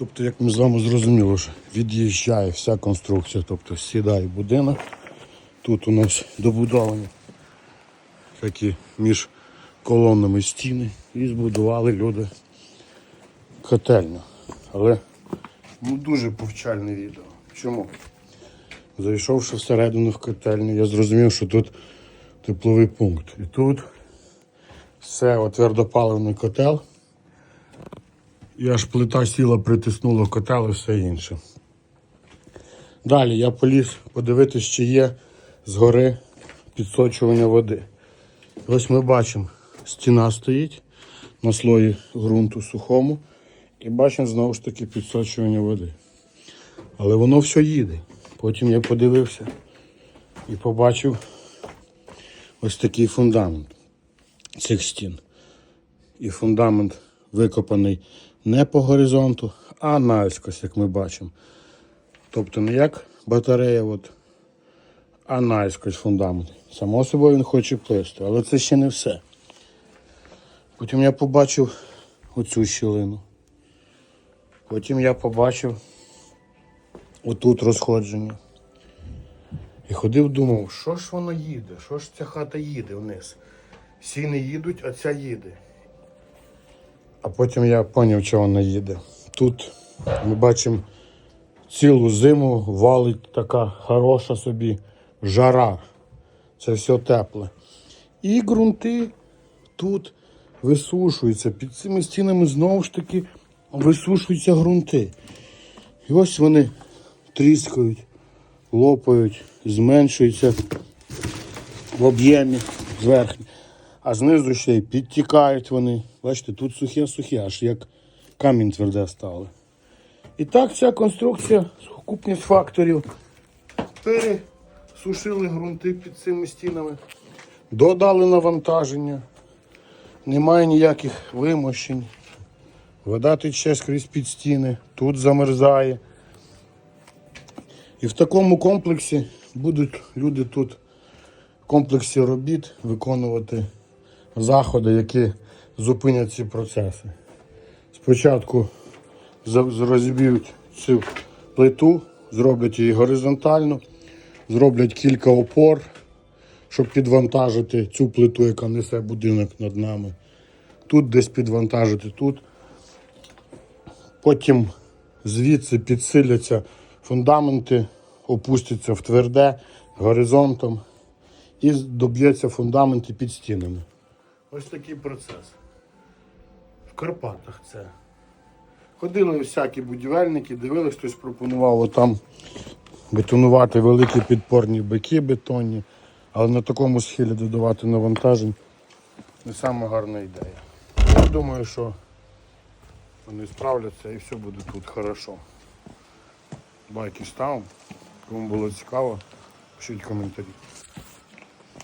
Тобто, як ми з вами зрозуміли, що від'їжджає вся конструкція, тобто сідає будинок. Тут у нас добудовані такі між колоннами стіни і збудували люди котельню. Але ну, дуже повчальне відео. Чому? Зайшовши всередину в котельню, я зрозумів, що тут тепловий пункт. І тут все твердопаливний котел. І аж плита сіла, притиснула котел і все інше. Далі я поліз подивитись, чи є згори підсочування води. Ось ми бачимо, стіна стоїть на слої ґрунту сухому. І бачимо знову ж таки підсочування води. Але воно все їде. Потім я подивився і побачив ось такий фундамент цих стін. І фундамент викопаний не по горизонту, а наскось, як ми бачимо. Тобто не як батарея, от, а наскось фундамент. Само собою він хоче плисти, але це ще не все. Потім я побачив оцю щілину. Потім я побачив отут розходження. І ходив, думав, що ж воно їде, що ж ця хата їде вниз. Всі не їдуть, а ця їде. А потім я зрозумів, що вона їде. Тут ми бачимо цілу зиму валить така хороша собі жара. Це все тепле. І ґрунти тут висушуються. Під цими стінами знову ж таки висушуються ґрунти. І ось вони тріскають, лопають, зменшуються в об'ємі зверхні. А знизу ще й підтікають вони. Бачите, тут сухе-сухе, аж як камінь тверде стало. І так ця конструкція, сукупність факторів. Пересушили ґрунти під цими стінами, додали навантаження, немає ніяких вимощень. Вода тече скрізь під стіни, тут замерзає. І в такому комплексі будуть люди тут в комплексі робіт виконувати заходи, які зупинять ці процеси. Спочатку розіб'ють цю плиту, зроблять її горизонтально, зроблять кілька опор, щоб підвантажити цю плиту, яка несе будинок над нами. Тут десь підвантажити, тут. Потім звідси підсиляться фундаменти, опустяться в тверде горизонтом і доб'ється фундаменти під стінами. Ось такий процес. Карпатах це. Ходили всякі будівельники, дивились, хтось пропонував отам бетонувати великі підпорні бики бетонні, але на такому схилі додавати навантажень не саме гарна ідея. Я думаю, що вони справляться і все буде тут хорошо. Байки став. Кому було цікаво, пишіть коментарі.